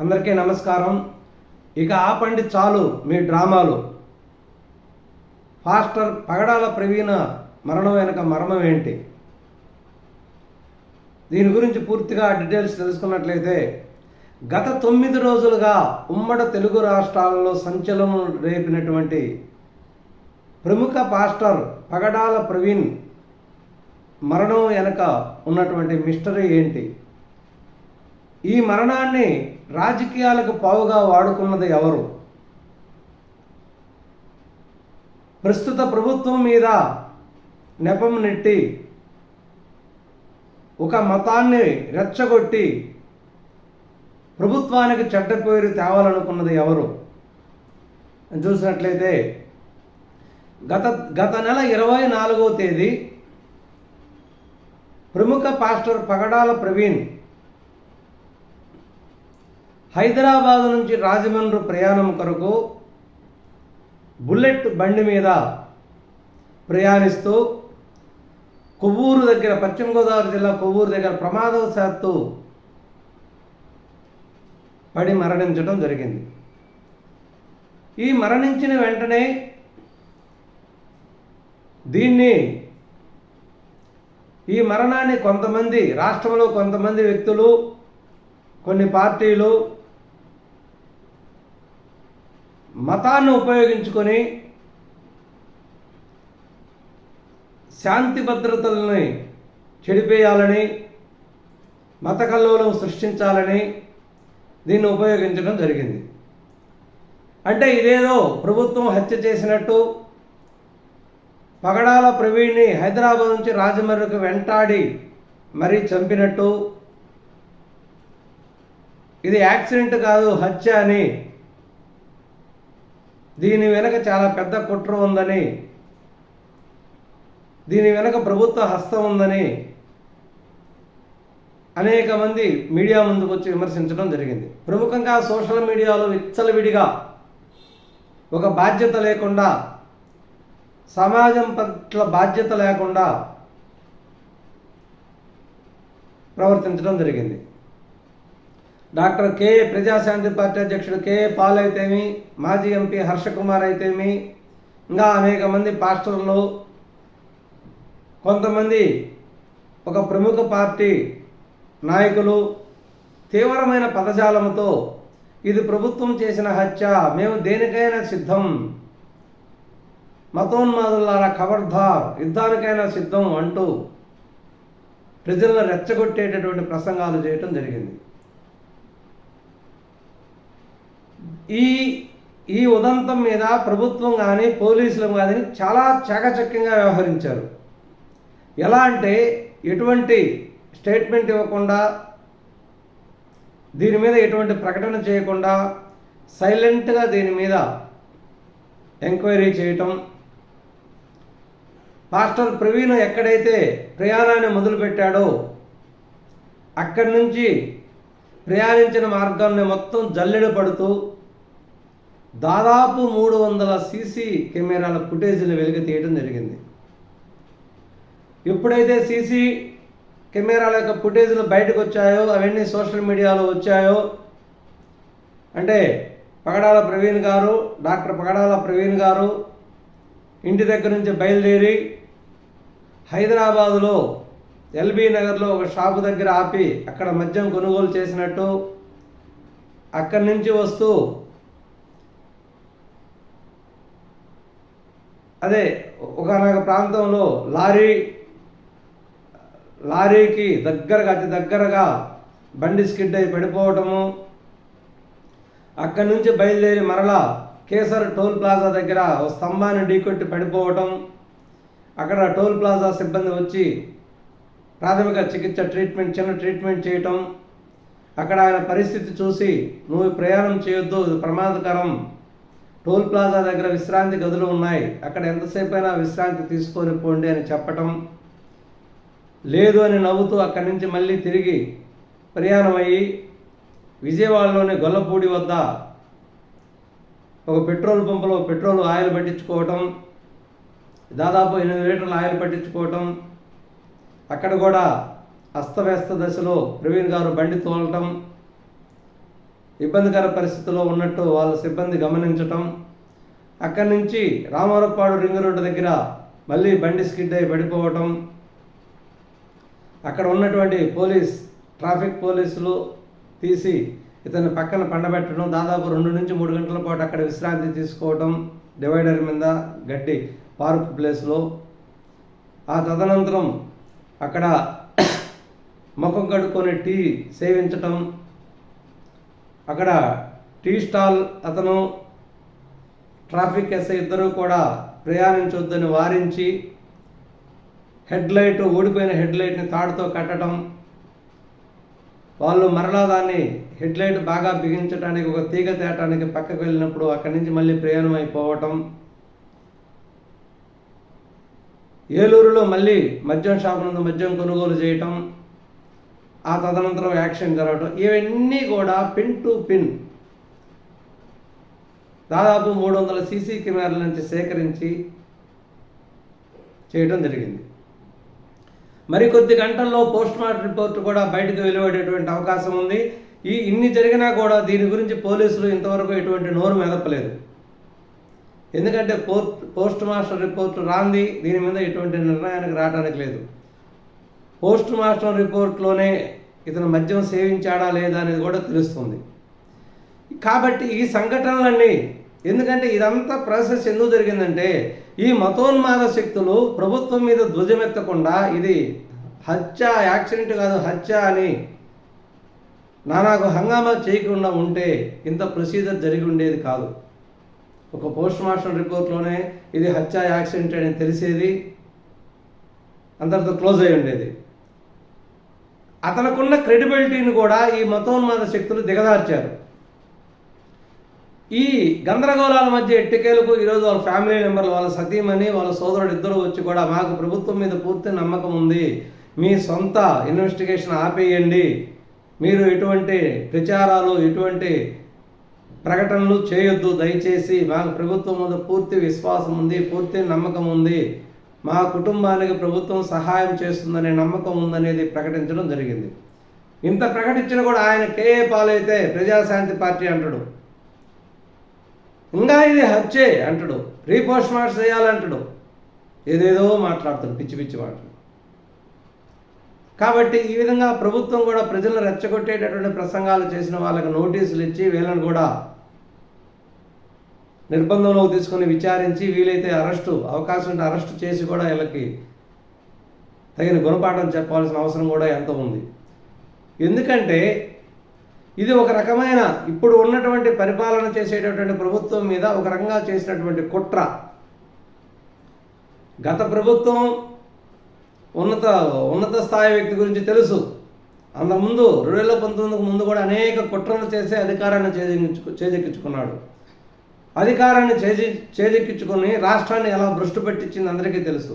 అందరికీ నమస్కారం. ఇక ఆపండి చాలు మీ డ్రామాలు. ఫాస్టర్ పగడాల ప్రవీణ మరణం వెనుక మర్మం ఏంటి? దీని గురించి పూర్తిగా డీటెయిల్స్ తెలుసుకున్నట్లయితే గత తొమ్మిది రోజులుగా ఉమ్మడ తెలుగు రాష్ట్రాలలో సంచలనం రేపినటువంటి ప్రముఖ పాస్టర్ పగడాల ప్రవీణ్ మరణం వెనక ఉన్నటువంటి మిస్టరీ ఏంటి? ఈ మరణాన్ని రాజకీయాలకు పావుగా వాడుకున్నది ఎవరు? ప్రస్తుత ప్రభుత్వం మీద నెపం నెట్టి ఒక మతాన్ని రెచ్చగొట్టి ప్రభుత్వానికి చెడ్డ పేరు తేవాలనుకున్నది ఎవరు? చూసినట్లయితే గత గత నెల ఇరవై నాలుగవ తేదీ ప్రముఖ పాస్టర్ పగడాల ప్రవీణ్ హైదరాబాద్ నుంచి రాజమండ్రి ప్రయాణం కొరకు బుల్లెట్ బండి మీద ప్రయాణిస్తూ కొవ్వూరు దగ్గర పశ్చిమ గోదావరి జిల్లా కొవ్వూరు దగ్గర ప్రమాదవశాత్తు పడి మరణించడం జరిగింది. ఈ మరణించిన వెంటనే దీన్ని ఈ మరణాన్ని కొంతమంది రాష్ట్రంలో కొంతమంది వ్యక్తులు కొన్ని పార్టీలు మతాన్ని ఉపయోగించుకొని శాంతి భద్రతలని చెడిపేయాలని మత కల్లోలం సృష్టించాలని దీన్ని ఉపయోగించడం జరిగింది. అంటే ఇదేదో ప్రభుత్వం హత్య చేసినట్టు పగడాల ప్రవీణ్ని హైదరాబాద్ నుంచి రాజమండ్రికి వెంటాడి మరీ చంపినట్టు ఇది యాక్సిడెంట్ కాదు హత్య అని దీని వెనుక చాలా పెద్ద కుట్ర ఉందని దీని వెనుక ప్రభుత్వ హస్తం ఉందని అనేక మంది మీడియా ముందుకు వచ్చి విమర్శించడం జరిగింది. ప్రముఖంగా సోషల్ మీడియాలో విచ్చలవిడిగా ఒక బాధ్యత లేకుండా సమాజం పట్ల బాధ్యత లేకుండా ప్రవర్తించడం జరిగింది. డాక్టర్ కె ప్రజాశాంతి పార్టీ అధ్యక్షుడు కె పాల్ అయితేమి మాజీ ఎంపీ హర్షకుమార్ అయితేమి ఇంకా అనేక మంది పాస్టర్లు కొంతమంది ఒక ప్రముఖ పార్టీ నాయకులు తీవ్రమైన పదజాలముతో ఇది ప్రభుత్వం చేసిన హత్య మేము దేనికైనా సిద్ధం? మతోన్మాదులారా ఖబర్దార్ యుద్ధానికైనా సిద్ధం అంటూ ప్రజలను రెచ్చగొట్టేటటువంటి ప్రసంగాలు చేయటం జరిగింది. ఈ ఈ ఉదంతం మీద ప్రభుత్వం కానీ పోలీసులు కానీ చాలా చాకచక్యంగా వ్యవహరించారు. ఎలా అంటే ఎటువంటి స్టేట్మెంట్ ఇవ్వకుండా దీని మీద ఎటువంటి ప్రకటన చేయకుండా సైలెంట్గా దీని మీద ఎంక్వైరీ చేయటం. పాస్టర్ ప్రవీణ్ ఎక్కడైతే ప్రయాణాన్ని మొదలుపెట్టాడో అక్కడి నుంచి ప్రయాణించిన మార్గాన్ని మొత్తం జల్లెడ పడుతూ దాదాపు మూడు వందల సీసీ కెమెరాల ఫుటేజీలు వెలికి తీయడం జరిగింది. ఎప్పుడైతే సీసీ కెమెరాల యొక్క ఫుటేజీలు బయటకు వచ్చాయో అవన్నీ సోషల్ మీడియాలో వచ్చాయో అంటే పగడాల ప్రవీణ్ గారు డాక్టర్ పగడాల ప్రవీణ్ గారు ఇంటి దగ్గర నుంచి బయలుదేరి హైదరాబాదులో ఎల్బీ నగర్లో ఒక షాపు దగ్గర ఆపి అక్కడ మద్యం కొనుగోలు చేసినట్టు అక్కడి నుంచి వస్తూ అదే ఒకనొక ప్రాంతంలో లారీ లారీకి దగ్గరగా అతి దగ్గరగా బండి స్కిడ్ అయి పడిపోవటము. అక్కడి నుంచి బయలుదేరి మరలా కేసర్ టోల్ ప్లాజా దగ్గర ఒక స్తంభాన్ని ఢీకొట్టి పడిపోవటం. అక్కడ టోల్ ప్లాజా సిబ్బంది వచ్చి ప్రాథమిక చికిత్స ట్రీట్మెంట్ చిన్న ట్రీట్మెంట్ చేయటం. అక్కడ ఆయన పరిస్థితి చూసి నువ్వు ప్రయాణం చేయొద్దు ప్రమాదకరం. టోల్ ప్లాజా దగ్గర విశ్రాంతి గదులు ఉన్నాయి. అక్కడ ఎంతసేపు అయినా విశ్రాంతి తీసుకొని పోండి అని చెప్పటం. లేదు అని నవ్వుతూ అక్కడి నుంచి మళ్ళీ తిరిగి ప్రయాణం అయ్యి విజయవాడలోని గొల్లపూడి వద్ద ఒక పెట్రోల్ పంపులో పెట్రోల్ ఆయిల్ పట్టించుకోవటం. దాదాపు ఎనిమిది లీటర్ల ఆయిల్ పట్టించుకోవటం. అక్కడ కూడా అస్తవ్యస్త దశలో ప్రవీణ్ గారు బండి తోలటం ఇబ్బందికర పరిస్థితిలో ఉన్నట్టు వాళ్ళ సిబ్బంది గమనించటం అక్కడి నుంచి రామారప్పాడు రింగ్ రోడ్డు దగ్గర మళ్ళీ బండి స్కిడ్ అయి పడిపోవటం అక్కడ ఉన్నటువంటి పోలీస్ ట్రాఫిక్ పోలీసులు తీసి ఇతన్ని పక్కన పండబెట్టడం దాదాపు రెండు నుంచి మూడు గంటల పాటు అక్కడ విశ్రాంతి తీసుకోవటం డివైడర్ మీద గడ్డి పార్క్ ప్లేస్లో. ఆ తదనంతరం అక్కడ ముఖం కడుక్కొని టీ సేవించటం. అక్కడ టీ స్టాల్ అతను ట్రాఫిక్ ఎస్ఐ ఇద్దరూ కూడా ప్రయాణించొద్దని వారించి హెడ్ లైట్ హెడ్లైట్ని హెడ్ లైట్ని తాడుతో కట్టడం వాళ్ళు మరలా దాన్ని హెడ్ లైట్ బాగా బిగించడానికి ఒక తీగ తేటానికి పక్కకు వెళ్ళినప్పుడు అక్కడి నుంచి మళ్ళీ ప్రయాణం అయిపోవటం. ఏలూరులో మళ్ళీ మద్యం షాపు నుండి మద్యం కొనుగోలు చేయటం ఆ తదనంతరం యాక్షన్ జరగటం ఇవన్నీ కూడా పిన్ టు పిన్. దాదాపు మూడు వందల సీసీ కెమెరాల నుంచి సేకరించి చేయడం జరిగింది. మరికొద్ది గంటల్లో పోస్ట్ మార్టం రిపోర్ట్ కూడా బయటకు వెలువడేటువంటి అవకాశం ఉంది. ఈ ఇన్ని జరిగినా కూడా దీని గురించి పోలీసులు ఇంతవరకు ఎటువంటి నోరు మెదపలేదు. ఎందుకంటే పోస్ట్ పోస్ట్ మాస్టర్ రిపోర్ట్ రాంది దీని మీద ఎటువంటి నిర్ణయానికి రావడానికి లేదు. పోస్ట్ మాస్టర్ రిపోర్ట్లోనే ఇతను మద్యం సేవించాడా లేదా అనేది కూడా తెలుస్తుంది. కాబట్టి ఈ సంఘటనలన్నీ ఎందుకంటే ఇదంతా ప్రాసెస్ ఎందుకు జరిగిందంటే ఈ మతోన్మాద శక్తులు ప్రభుత్వం మీద ధ్వజమెత్తకుండా ఇది హత్య యాక్సిడెంట్ కాదు హత్య అని నానాకు హంగామా చేయకుండా ఉంటే ఇంత ప్రొసీజర్ జరిగి ఉండేది కాదు. ఒక పోస్ట్ మార్టం రిపోర్ట్లోనే ఇది హత్య యాక్సిడెంట్ అని తెలిసేది అందరితో క్లోజ్ అయి ఉండేది. అతనకున్న క్రెడిబిలిటీని కూడా ఈ మతోన్మాద శక్తులు దిగదార్చారు. ఈ గందరగోళాల మధ్య ఎట్టికేలకు ఈరోజు వాళ్ళ ఫ్యామిలీ మెంబర్లు వాళ్ళ సతీమణి వాళ్ళ సోదరుడు ఇద్దరు వచ్చి కూడా మాకు ప్రభుత్వం మీద పూర్తి నమ్మకం ఉంది. మీ సొంత ఇన్వెస్టిగేషన్ ఆపేయండి. మీరు ఎటువంటి ప్రచారాలు ఎటువంటి ప్రకటనలు చేయొద్దు దయచేసి మాకు ప్రభుత్వం మీద పూర్తి విశ్వాసం ఉంది పూర్తి నమ్మకం ఉంది. మా కుటుంబానికి ప్రభుత్వం సహాయం చేస్తుందనే నమ్మకం ఉందనేది ప్రకటించడం జరిగింది. ఇంత ప్రకటించిన కూడా ఆయన కేఏ పాలైతే ప్రజాశాంతి పార్టీ అంటాడు. ఇంకా ఇది హత్యే అంటాడు. రీపోస్ట్ మార్ట్స్ చేయాలంటాడు. ఏదేదో మాట్లాడుతాడు పిచ్చి పిచ్చి మాటలు. కాబట్టి ఈ విధంగా ప్రభుత్వం కూడా ప్రజలను రెచ్చగొట్టేటటువంటి ప్రసంగాలు చేసిన వాళ్ళకి నోటీసులు ఇచ్చి వీళ్ళని కూడా నిర్బంధంలోకి తీసుకొని విచారించి వీలైతే అరెస్టు అవకాశం ఉంటే అరెస్టు చేసి కూడా వీళ్ళకి తగిన గుణపాఠం చెప్పాల్సిన అవసరం కూడా ఎంత ఉంది? ఎందుకంటే ఇది ఒక రకమైన ఇప్పుడు ఉన్నటువంటి పరిపాలన చేసేటటువంటి ప్రభుత్వం మీద ఒక రకంగా చేసినటువంటి కుట్ర. గత ప్రభుత్వం ఉన్నత ఉన్నత స్థాయి వ్యక్తి గురించి తెలుసు. అంతకుముందు రెండు వేల పంతొమ్మిదికి ముందు కూడా అనేక కుట్రలు చేసి అధికారాన్ని చేజెక్కించు చేజెక్కించుకున్నాడు. అధికారాన్ని చేజి చేజెక్కించుకొని రాష్ట్రాన్ని ఎలా భ్రష్టు పెట్టించింది అందరికీ తెలుసు.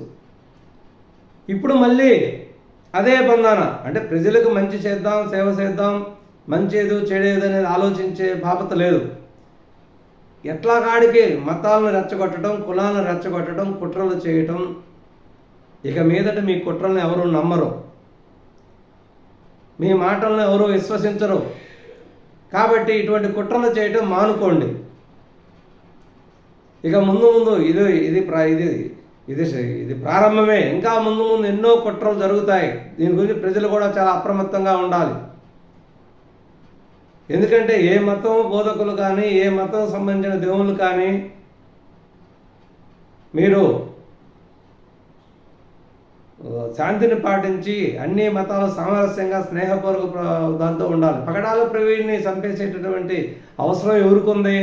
ఇప్పుడు మళ్ళీ అదే బంధాన అంటే ప్రజలకు మంచి చేద్దాం సేవ చేద్దాం మంచి ఏదో చెడేదో అనేది ఆలోచించే బాపత లేదు. ఎట్లా కాడికి మతాలను రెచ్చగొట్టడం కులాలను రెచ్చగొట్టడం కుట్రలు చేయటం ఇక మీదట మీ కుట్రలను ఎవరు నమ్మరు. మీ మాటలను ఎవరు విశ్వసించరు. కాబట్టి ఇటువంటి కుట్రలు చేయటం మానుకోండి. ఇక ముందు ముందు ఇది ఇది ప్రా ఇది ఇది ఇది ప్రారంభమే. ఇంకా ముందు ముందు ఎన్నో కుట్రలు జరుగుతాయి. దీని గురించి ప్రజలు కూడా చాలా అప్రమత్తంగా ఉండాలి. ఎందుకంటే ఏ మతం బోధకులు కానీ ఏ మతం సంబంధించిన దేవుళ్ళు కానీ మీరు శాంతిని పాటించి అన్ని మతాలు సామరస్యంగా స్నేహపూర్వక దాంతో ఉండాలి. పగడాల ప్రవీణ్ని చంపేసేటటువంటి అవసరం ఎవరికుంది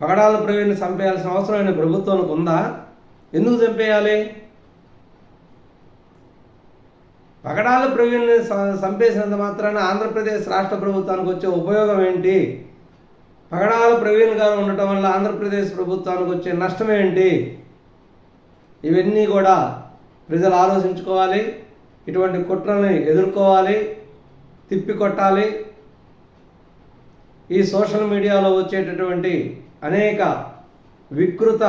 పగడాల ప్రవీణ్ని చంపేయాల్సిన అవసరం ప్రభుత్వానికి ఉందా? ఎందుకు చంపేయాలి? పగడాల ప్రవీణ్ని చంపేసినంత మాత్రాన ఆంధ్రప్రదేశ్ రాష్ట్ర ప్రభుత్వానికి వచ్చే ఉపయోగం ఏంటి? పగడాల ప్రవీణ్ గారు ఉండటం వల్ల ఆంధ్రప్రదేశ్ ప్రభుత్వానికి వచ్చే నష్టం ఏంటి? ఇవన్నీ కూడా ప్రజలు ఆలోచించుకోవాలి ఇటువంటి కుట్రల్ని ఎదుర్కోవాలి తిప్పికొట్టాలి. ఈ సోషల్ మీడియాలో వచ్చేటటువంటి అనేక వికృత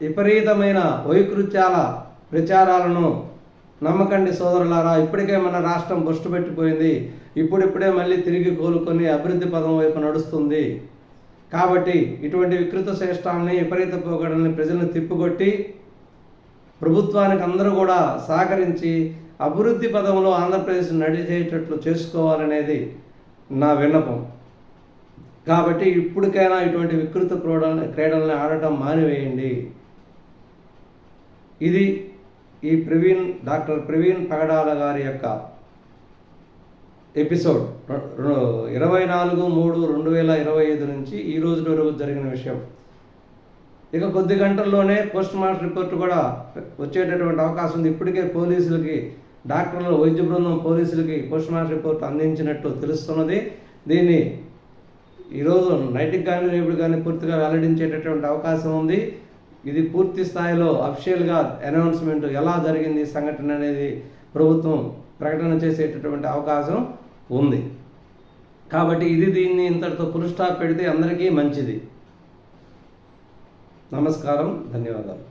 విపరీతమైన వైకృత్యాల ప్రచారాలను నమ్మకండి సోదరులారా. ఇప్పటికే మన రాష్ట్రం బొస్టు పెట్టిపోయింది. ఇప్పుడిప్పుడే మళ్ళీ తిరిగి కోలుకొని అభివృద్ధి పదం వైపు నడుస్తుంది. కాబట్టి ఇటువంటి వికృత శ్రేష్టాలని విపరీత పోకడల్ని ప్రజలను తిప్పుకొట్టి ప్రభుత్వానికి అందరూ కూడా సహకరించి అభివృద్ధి పదంలో ఆంధ్రప్రదేశ్ నడిచేటట్లు చేసుకోవాలనేది నా విన్నపం. కాబట్టి ఇప్పటికైనా ఇటువంటి వికృత క్రీడల్ని క్రీడల్ని ఆడటం మానివేయండి. ఇది ఈ ప్రవీణ్ డాక్టర్ ప్రవీణ్ పగడాల గారి యొక్క ఎపిసోడ్. ఇరవై నాలుగు మూడు రెండు వేల ఇరవై ఐదు నుంచి ఈ రోజు వరకు జరిగిన విషయం. ఇక కొద్ది గంటల్లోనే పోస్ట్ మార్టం రిపోర్ట్ కూడా వచ్చేటటువంటి అవకాశం ఉంది. ఇప్పటికే పోలీసులకి డాక్టర్లు వైద్య బృందం పోలీసులకి పోస్ట్ మార్టం రిపోర్ట్ అందించినట్టు తెలుస్తున్నది. దీన్ని ఈరోజు నైట్కి కానీ రేపు కానీ పూర్తిగా వెల్లడించేటటువంటి అవకాశం ఉంది. ఇది పూర్తి స్థాయిలో అఫిషియల్గా అనౌన్స్మెంట్ ఎలా జరిగింది సంఘటన అనేది ప్రభుత్వం ప్రకటన చేసేటటువంటి అవకాశం ఉంది. కాబట్టి ఇది దీన్ని ఇంతటితో ఫుల్ పెడితే అందరికీ మంచిది. నమస్కారం ధన్యవాదాలు.